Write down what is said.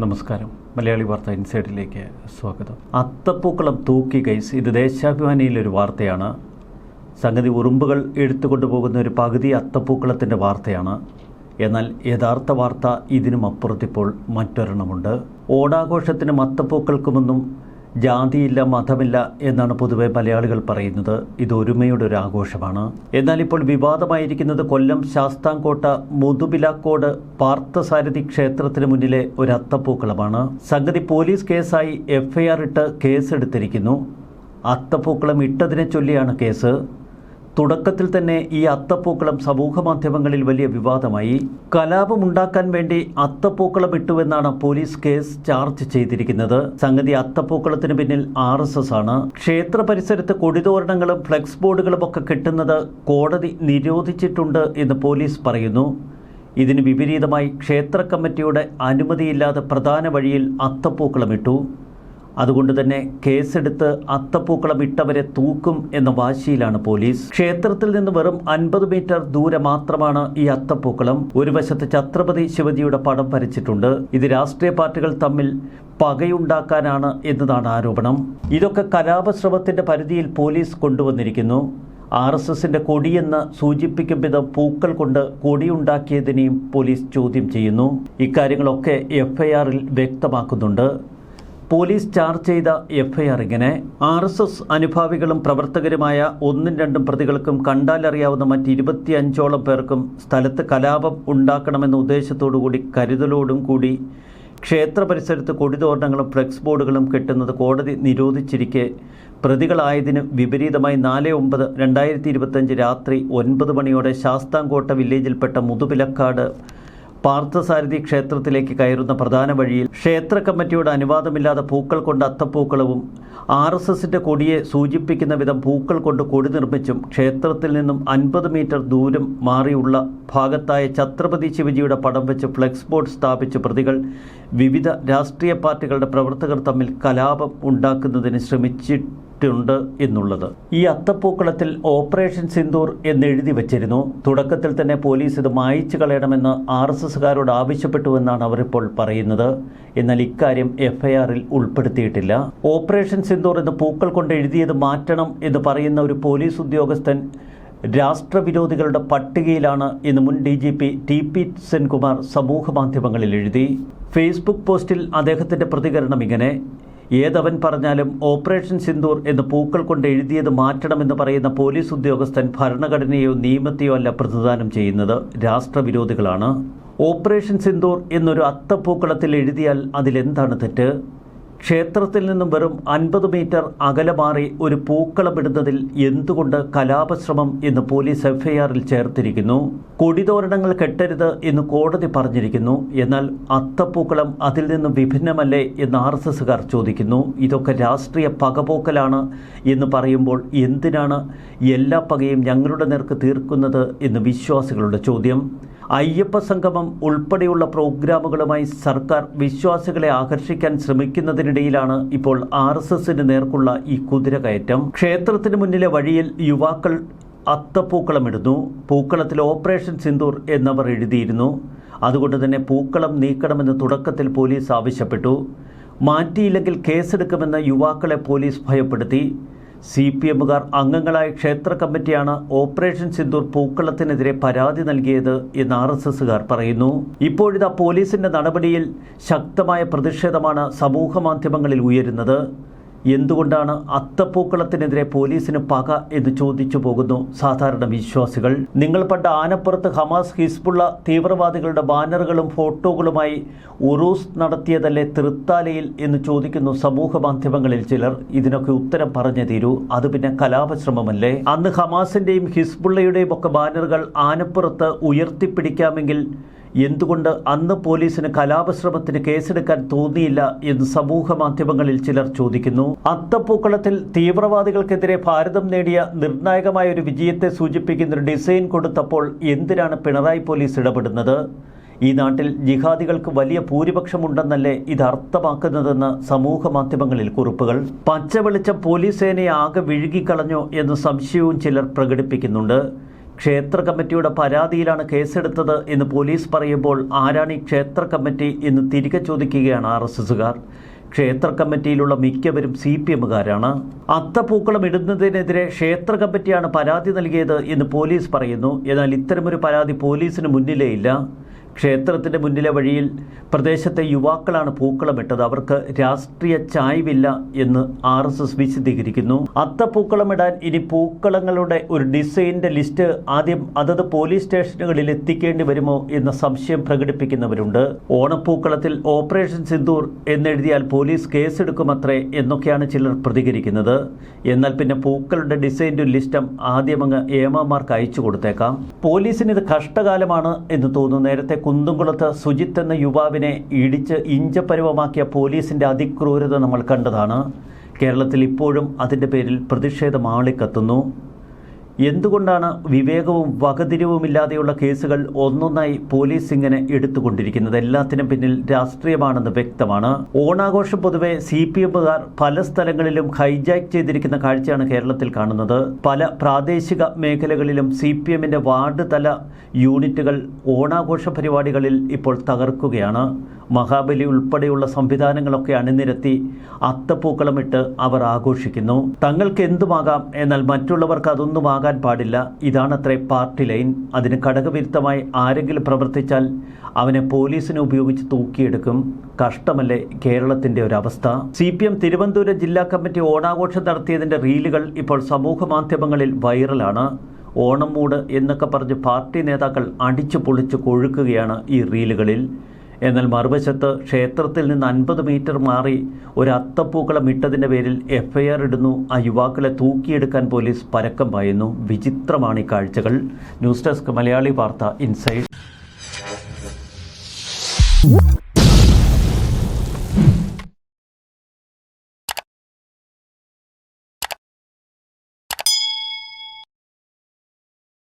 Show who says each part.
Speaker 1: നമസ്കാരം. മലയാളി വാർത്ത ഇൻസൈഡിലേക്ക് സ്വാഗതം. അത്തപ്പൂക്കളം തൂക്കി കേസ് ഇത് ദേശാഭിമാനിയിലൊരു വാർത്തയാണ്. സംഗതി ഉറുമ്പുകൾ എടുത്തുകൊണ്ടു പോകുന്ന ഒരു പകുതി അത്തപ്പൂക്കളത്തിന്റെ വാർത്തയാണ്. എന്നാൽ യഥാർത്ഥ വാർത്ത ഇതിനും അപ്പുറത്തിപ്പോൾ മറ്റൊരെണ്ണമുണ്ട്. ഓണാഘോഷത്തിനും അത്തപ്പൂക്കൾക്കുമൊന്നും ജാതിയില്ല മതമില്ല എന്നാണ് പൊതുവെ മലയാളികൾ പറയുന്നത്. ഇത് ഒരുമയുടെ ഒരു ആഘോഷമാണ് എന്നാൽ ഇപ്പോൾ വിവാദമായിരിക്കുന്നത് കൊല്ലം ശാസ്താംകോട്ട മുതുബിലാക്കോട് പാർത്ഥസാരഥി ക്ഷേത്രത്തിന് മുന്നിലെ ഒരു അത്തപ്പൂക്കളമാണ്. സംഗതി പോലീസ് കേസായി എഫ്ഐആർ ഇട്ട് കേസെടുത്തിരിക്കുന്നു. അത്തപ്പൂക്കളം ഇട്ടതിനെ ചൊല്ലിയാണ് കേസ്. തുടക്കത്തിൽ തന്നെ ഈ അത്തപ്പൂക്കളം സമൂഹ മാധ്യമങ്ങളിൽ വലിയ വിവാദമായി. കലാപമുണ്ടാക്കാൻ വേണ്ടി അത്തപ്പൂക്കളം ഇട്ടുവെന്നാണ് പോലീസ് കേസ് ചാർജ് ചെയ്തിരിക്കുന്നത്. സംഗതി അത്തപ്പൂക്കളത്തിന് പിന്നിൽ ആർ ആണ്. ക്ഷേത്ര പരിസരത്ത് കൊടിതോരണങ്ങളും ഫ്ലെക്സ് ബോർഡുകളും ഒക്കെ കിട്ടുന്നത് കോടതി നിരോധിച്ചിട്ടുണ്ട് എന്ന് പോലീസ് പറയുന്നു. ഇതിന് വിപരീതമായി ക്ഷേത്ര കമ്മിറ്റിയുടെ അനുമതിയില്ലാതെ പ്രധാന വഴിയിൽ അത്തപ്പൂക്കളം ഇട്ടു. അതുകൊണ്ട് തന്നെ കേസെടുത്ത് അത്തപ്പൂക്കളം ഇട്ടവരെ തൂക്കും എന്ന വാശിയിലാണ് പോലീസ്. ക്ഷേത്രത്തിൽ നിന്ന് വെറും അൻപത് മീറ്റർ ദൂരെ മാത്രമാണ് ഈ അത്തപ്പൂക്കളം. ഒരു വശത്ത് ഛത്രപതി ശിവജിയുടെ പടം വരച്ചിട്ടുണ്ട്. ഇത് രാഷ്ട്രീയ പാർട്ടികൾ തമ്മിൽ പകയുണ്ടാക്കാനാണ് എന്നതാണ് ആരോപണം. ഇതൊക്കെ കലാപശ്രമത്തിന്റെ പരിധിയിൽ പോലീസ് കൊണ്ടുവന്നിരിക്കുന്നു. ആർ എസ് എസിന്റെ കൊടിയെന്ന് സൂചിപ്പിക്കും വിധം പൂക്കൾ കൊണ്ട് കൊടിയുണ്ടാക്കിയതിനെയും പോലീസ് ചോദ്യം ചെയ്യുന്നു. ഇക്കാര്യങ്ങളൊക്കെ എഫ്ഐആറിൽ വ്യക്തമാക്കുന്നുണ്ട്. പോലീസ് ചാർജ് ചെയ്ത എഫ്ഐആർ ഇങ്ങനെ ആർ എസ് എസ് അനുഭാവികളും പ്രവർത്തകരുമായ ഒന്നും രണ്ടും പ്രതികൾക്കും കണ്ടാലറിയാവുന്ന മറ്റ് ഇരുപത്തിയഞ്ചോളം പേർക്കും സ്ഥലത്ത് കലാപം ഉണ്ടാക്കണമെന്ന ഉദ്ദേശത്തോടുകൂടി കരുതലോടും കൂടി ക്ഷേത്ര പരിസരത്ത് കൊടിതോരണങ്ങളും ഫ്ലെക്സ് ബോർഡുകളും കെട്ടുന്നത് കോടതി നിരോധിച്ചിരിക്കെ. പ്രതികളായതിന് വിപരീതമായി നാല് ഒമ്പത് രണ്ടായിരത്തി ഇരുപത്തഞ്ച് രാത്രി ഒൻപത് മണിയോടെ ശാസ്താംകോട്ട വില്ലേജിൽപ്പെട്ട മുതുപിലക്കാട് പാർത്ഥസാരഥി ക്ഷേത്രത്തിലേക്ക് കയറുന്ന പ്രധാന വഴിയിൽ ക്ഷേത്ര കമ്മിറ്റിയുടെ അനുവാദമില്ലാതെ പൂക്കൾ കൊണ്ട് അത്തപ്പൂക്കളവും ആർ എസ് എസിന്റെ കൊടിയെ സൂചിപ്പിക്കുന്ന വിധം പൂക്കൾ കൊണ്ട് കൊടി നിർമ്മിച്ചും ക്ഷേത്രത്തിൽ നിന്നും അൻപത് മീറ്റർ ദൂരം മാറിയുള്ള ഭാഗത്തായ ഛത്രപതി ശിവജിയുടെ പടം വെച്ച് ഫ്ലെക്സ് ബോർഡ് സ്ഥാപിച്ച പ്രതികൾ വിവിധ രാഷ്ട്രീയ പാർട്ടികളുടെ പ്രവർത്തകർ തമ്മിൽ കലാപം ഉണ്ടാക്കുന്നതിന് ശ്രമിച്ചിട്ടുണ്ട്. എന്നുള്ളത്. ഈ അത്തപ്പൂക്കളത്തിൽ ഓപ്പറേഷൻ സിന്ദൂർ എന്നെഴുതി വച്ചിരുന്നു. തുടക്കത്തിൽ തന്നെ പോലീസ് ഇത് മായിച്ചു കളയണമെന്ന് ആർ എസ് എസുകാരോട് ആവശ്യപ്പെട്ടുവെന്നാണ് അവരിപ്പോൾ പറയുന്നത്. എന്നാൽ ഇക്കാര്യം എഫ്ഐആറിൽ ഉൾപ്പെടുത്തിയിട്ടില്ല. ഓപ്പറേഷൻ സിന്ദൂർ എന്ന് പൂക്കൾ കൊണ്ട് എഴുതിയത് മാറ്റണം എന്ന് പറയുന്ന ഒരു പോലീസ് ഉദ്യോഗസ്ഥൻ രാഷ്ട്രവിരോധികളുടെ പട്ടികയിലാണ് ഇന്ന് മുൻ D G P T P Senkumar സമൂഹ മാധ്യമങ്ങളിൽ എഴുതി. ഫേസ്ബുക്ക് പോസ്റ്റിൽ അദ്ദേഹത്തിന്റെ പ്രതികരണം ഇങ്ങനെ. ഏതവൻ പറഞ്ഞാലും ഓപ്പറേഷൻ സിന്ദൂർ എന്ന് പൂക്കൾ കൊണ്ട് എഴുതിയത് മാറ്റണമെന്ന് പറയുന്ന പോലീസ് ഉദ്യോഗസ്ഥൻ ഭരണഘടനയോ നിയമത്തെയോ അല്ല പ്രതിദാനം ചെയ്യുന്നത് രാഷ്ട്രവിരോധികളാണ്. ഓപ്പറേഷൻ സിന്ദൂർ എന്നൊരു അത്തപ്പൂക്കളത്തിൽ എഴുതിയാൽ അതിലെന്താണ് തെറ്റ്? ക്ഷേത്രത്തിൽ നിന്നും വെറും അൻപത് മീറ്റർ അകലെ മാറി ഒരു പൂക്കളമിടുന്നതിൽ എന്തുകൊണ്ട് കലാപശ്രമം എന്ന് പോലീസ് എഫ്ഐആറിൽ ചേർത്തിരിക്കുന്നു? കൊടിതോരണങ്ങൾ കെട്ടരുത് എന്ന് കോടതി പറഞ്ഞിരിക്കുന്നു. എന്നാൽ അത്തപ്പൂക്കളം അതിൽ നിന്നും വിഭിന്നമല്ലേ എന്ന് ആർ എസ് എസുകാർ ചോദിക്കുന്നു. ഇതൊക്കെ രാഷ്ട്രീയ പകപോക്കലാണ് എന്ന് പറയുമ്പോൾ എന്തിനാണ് എല്ലാ പകയും ഞങ്ങളുടെ നേർക്ക് തീർക്കുന്നത് എന്ന് വിശ്വാസികളുടെ ചോദ്യം. അയ്യപ്പ സംഗമം ഉൾപ്പെടെയുള്ള പ്രോഗ്രാമുകളുമായി സർക്കാർ വിശ്വാസികളെ ആകർഷിക്കാൻ ശ്രമിക്കുന്നതിനിടയിലാണ് ഇപ്പോൾ ആർ എസ് എസിന് നേർക്കുള്ള ഈ കുതിരകയറ്റം. ക്ഷേത്രത്തിന് മുന്നിലെ വഴിയിൽ യുവാക്കൾ അത്തപ്പൂക്കളമിടുന്നു പൂക്കളത്തിൽ ഓപ്പറേഷൻ സിന്ദൂർ എന്നവർ എഴുതിയിരുന്നു. അതുകൊണ്ട് തന്നെ പൂക്കളം നീക്കണമെന്ന് തുടക്കത്തിൽ പോലീസ് ആവശ്യപ്പെട്ടു. മാറ്റിയില്ലെങ്കിൽ കേസെടുക്കുമെന്ന് യുവാക്കളെ പോലീസ് ഭയപ്പെടുത്തി. സി പി എമ്മുകാർ അംഗങ്ങളായ ക്ഷേത്ര കമ്മിറ്റിയാണ് ഓപ്പറേഷൻ സിന്ദൂർ പൂക്കളത്തിനെതിരെ പരാതി നൽകിയത് എന്ന് ആർ എസ് എസുകാർ പറയുന്നു. ഇപ്പോഴിതാ പോലീസിന്റെ നടപടിയിൽ ശക്തമായ പ്രതിഷേധമാണ് സമൂഹ മാധ്യമങ്ങളിൽ ഉയരുന്നത്. എന്തുകൊണ്ടാണ് അത്തപ്പൂക്കളത്തിനെതിരെ പോലീസിന് പക എന്ന് ചോദിച്ചു പോകുന്നു സാധാരണ വിശ്വാസികൾ. നിങ്ങൾ പണ്ട് ആനപ്പുറത്ത് ഹമാസ് ഹിസ്ബുള്ള തീവ്രവാദികളുടെ ബാനറുകളും ഫോട്ടോകളുമായി ഉറൂസ് നടത്തിയതല്ലേ തൃത്താലയിൽ എന്ന് ചോദിക്കുന്നു സമൂഹ മാധ്യമങ്ങളിൽ ചിലർ. ഇതിനൊക്കെ ഉത്തരം പറഞ്ഞു തീരൂ. അത് പിന്നെ കലാപശ്രമമല്ലേ? അന്ന് ഹമാസിന്റെയും ഹിസ്ബുള്ളയുടെയും ഒക്കെ ബാനറുകൾ ആനപ്പുറത്ത് ഉയർത്തിപ്പിടിക്കാമെങ്കിൽ എന്തുകൊണ്ട് അന്ന് പോലീസിന് കലാപശ്രമത്തിന് കേസെടുക്കാൻ തോന്നിയില്ല എന്ന് സമൂഹ മാധ്യമങ്ങളിൽ ചിലർ ചോദിക്കുന്നു. അത്തപ്പൂക്കളത്തിൽ തീവ്രവാദികൾക്കെതിരെ ഭാരതം നേടിയ നിർണായകമായ ഒരു വിജയത്തെ സൂചിപ്പിക്കുന്ന ഒരു ഡിസൈൻ കൊടുത്തപ്പോൾ എന്തിനാണ് പിണറായി പോലീസ് ഇടപെടുന്നത്? ഈ നാട്ടിൽ ജിഹാദികൾക്ക് വലിയ ഭൂരിപക്ഷമുണ്ടെന്നല്ലേ ഇത് അർത്ഥമാക്കുന്നതെന്ന് സമൂഹ മാധ്യമങ്ങളിൽ കുറിപ്പുകൾ. പച്ച വെളിച്ചം പോലീസ് സേനയെ ആകെ വിഴുകിക്കളഞ്ഞോ എന്ന സംശയവും ചിലർ പ്രകടിപ്പിക്കുന്നുണ്ട്. ക്ഷേത്ര കമ്മിറ്റിയുടെ പരാതിയിലാണ് കേസെടുത്തത് എന്ന് പോലീസ് പറയുമ്പോൾ ആരാണ് ഈ ക്ഷേത്ര കമ്മിറ്റി എന്ന് തിരികെ ചോദിക്കുകയാണ് ആർ എസ് എസുകാർ ക്ഷേത്ര കമ്മിറ്റിയിലുള്ള മിക്കവരും സി പി എമ്മുകാരാണ്. അത്തപ്പൂക്കളം ഇടുന്നതിനെതിരെ ക്ഷേത്ര കമ്മിറ്റിയാണ് പരാതി നൽകിയത് എന്ന് പോലീസ് പറയുന്നു. എന്നാൽ ഇത്തരമൊരു പരാതി പോലീസിന് മുന്നിലേ ഇല്ല. ക്ഷേത്രത്തിന്റെ മുന്നിലെ വഴിയിൽ പ്രദേശത്തെ യുവാക്കളാണ് പൂക്കളമിട്ടത് അവർക്ക് രാഷ്ട്രീയ ചായ്വില്ല എന്ന് ആർ എസ് എസ് വിശദീകരിക്കുന്നു. അത്തപ്പൂക്കളമിടാൻ ഇനി പൂക്കളങ്ങളുടെ ഒരു ഡിസൈനിന്റെ ലിസ്റ്റ് ആദ്യം അതത് പോലീസ് സ്റ്റേഷനുകളിൽ എത്തിക്കേണ്ടി വരുമോ എന്ന സംശയം പ്രകടിപ്പിക്കുന്നവരുണ്ട്. ഓണപ്പൂക്കളത്തിൽ ഓപ്പറേഷൻ സിന്ദൂർ എന്നെഴുതിയാൽ പോലീസ് കേസെടുക്കുമത്രേ എന്നൊക്കെയാണ് ചിലർ പ്രതികരിക്കുന്നത്. എന്നാൽ പിന്നെ പൂക്കളുടെ ഡിസൈന്റെ ലിസ്റ്റം ആദ്യമങ്ങ് ഏമാമാർക്ക് അയച്ചു കൊടുത്തേക്കാം. പോലീസിന് ഇത് കഷ്ടകാലമാണ് എന്ന് തോന്നുന്നു. നേരത്തെ കുന്നുംകുളത്ത് സുജിത്ത് എന്ന യുവാവിനെ ഇടിച്ച് ഇഞ്ചപരുവമാക്കിയ പോലീസിന്റെ അതിക്രൂരത നമ്മൾ കണ്ടതാണ്. കേരളത്തിൽ ഇപ്പോഴും അതിന്റെ പേരിൽ പ്രതിഷേധം ആളിക്കത്തുന്നു. എന്തുകൊണ്ടാണ് വിവേകവും വകതിരിവുമില്ലാതെയുള്ള കേസുകൾ ഒന്നൊന്നായി പോലീസ് ഇങ്ങനെ എടുത്തുകൊണ്ടിരിക്കുന്നത്? എല്ലാത്തിനും പിന്നിൽ രാഷ്ട്രീയമാണെന്ന് വ്യക്തമാണ്. ഓണാഘോഷം പൊതുവെ സി പി എമ്മുകാർ പല സ്ഥലങ്ങളിലും ഹൈജാക്ക് ചെയ്തിരിക്കുന്ന കാഴ്ചയാണ് കേരളത്തിൽ കാണുന്നത്. പല പ്രാദേശിക മേഖലകളിലും സി പി എമ്മിന്റെ വാർഡ് തല യൂണിറ്റുകൾ ഓണാഘോഷ പരിപാടികളിൽ ഇപ്പോൾ തകർക്കുകയാണ്. മഹാബലി ഉൾപ്പെടെയുള്ള സംവിധാനങ്ങളൊക്കെ അണിനിരത്തി അത്തപ്പൂക്കളമിട്ട് അവർ ആഘോഷിക്കുന്നു. തങ്ങൾക്ക് എന്തുമാകാം എന്നാൽ മറ്റുള്ളവർക്ക് അതൊന്നും ആകാൻ പാടില്ല. ഇതാണത്രേ പാർട്ടി ലൈൻ. അതിന് ഘടകവിരുദ്ധമായി ആരെങ്കിലും പ്രവർത്തിച്ചാൽ അവനെ പോലീസിനെ ഉപയോഗിച്ച് തൂക്കിയെടുക്കും. കഷ്ടമല്ലേ കേരളത്തിന്റെ ഒരവസ്ഥ? സി പി എം തിരുവനന്തപുരം ജില്ലാ കമ്മിറ്റി ഓണാഘോഷം നടത്തിയതിന്റെ റീലുകൾ ഇപ്പോൾ സമൂഹ മാധ്യമങ്ങളിൽ വൈറലാണ്. ഓണം മൂട് എന്നൊക്കെ പറഞ്ഞ് പാർട്ടി നേതാക്കൾ അടിച്ചു പൊളിച്ച് കൊഴുക്കുകയാണ് ഈ റീലുകളിൽ. എന്നാൽ മറുവശത്ത് ക്ഷേത്രത്തിൽ നിന്ന് അൻപത് മീറ്റർ മാറി ഒരു അത്തപ്പൂക്കളം ഇട്ടതിന്റെ പേരിൽ എഫ്ഐആർ ഇടുന്നു. ആ യുവാക്കളെ തൂക്കിയെടുക്കാൻ പോലീസ് പരക്കം പായുന്നു. വിചിത്രമാണ് ഈ കാഴ്ചകൾ. ന്യൂസ് ഡെസ്ക് മലയാളി വാർത്ത ഇൻസൈഡ്.